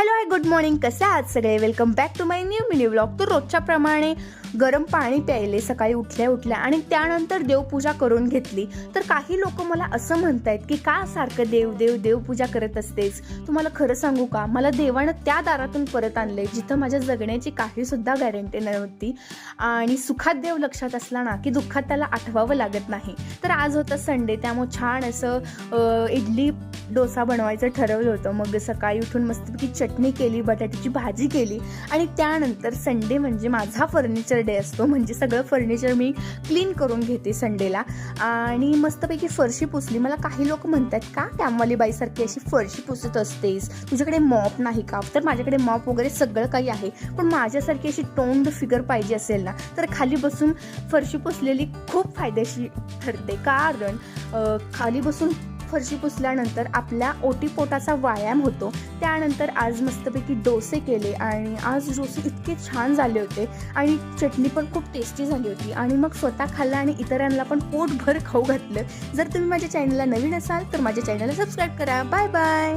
Hello hi good morning. कसे आहात सगळे? Welcome back to my new mini blog तर रोजच्या प्रमाणे गरम पाणी प्यायले सकाळी उठल्या उठल्या आणि त्यानंतर देवपूजा करून घेतली. तर काही लोक मला असं म्हणतायत की का सारखं देव देव देवपूजा करत असतेच तुम्हाला खरं सांगू का? मला देवानं त्या दारातून परत आणले जिथं माझ्या जगण्याची काही सुद्धा गॅरंटी नव्हती. आणि सुखात देव लक्षात असला ना की दुःखात त्याला आठवावं लागत नाही. तर आज होतं संडे त्यामुळे छान असं इडली डोसा बनवायचं ठरवलं होतं. मग सकाळी उठून मस्तपैकी चटणी केली बटाट्याची भाजी केली आणि त्यानंतर संडे म्हणजे माझा फर्निचर डे असतो. म्हणजे सगळं फर्निचर मी क्लीन करून घेते संडेला. आणि मस्तपैकी फरशी पुसली. मला काही लोक म्हणतात का कॅमवाली बाईसारखी अशी फरशी पुसत असतेस? तुझ्याकडे मॉप नाही का? तर माझ्याकडे मॉप वगैरे सगळं काही आहे. पण माझ्यासारखी अशी टोंड फिगर पाहिजे असेल ना तर खाली बसून फरशी पुसलेली खूप फायदेशीर ठरते. कारण खाली बसून फरशी पुसल्यानंतर आपल्या ओटीपोटाचा व्यायाम होतो. त्यानंतर आज मस्तपैकी डोसे केले आणि आज डोसे इतके छान झाले होते आणि चटणी पण खूप टेस्टी झाली होती. आणि मग स्वतः खाल्लं आणि इतरांना पण पोटभर खाऊ घातलं. जर तुम्ही माझ्या चॅनलला नवीन असाल तर माझ्या चॅनलला सबस्क्राईब करा. Bye bye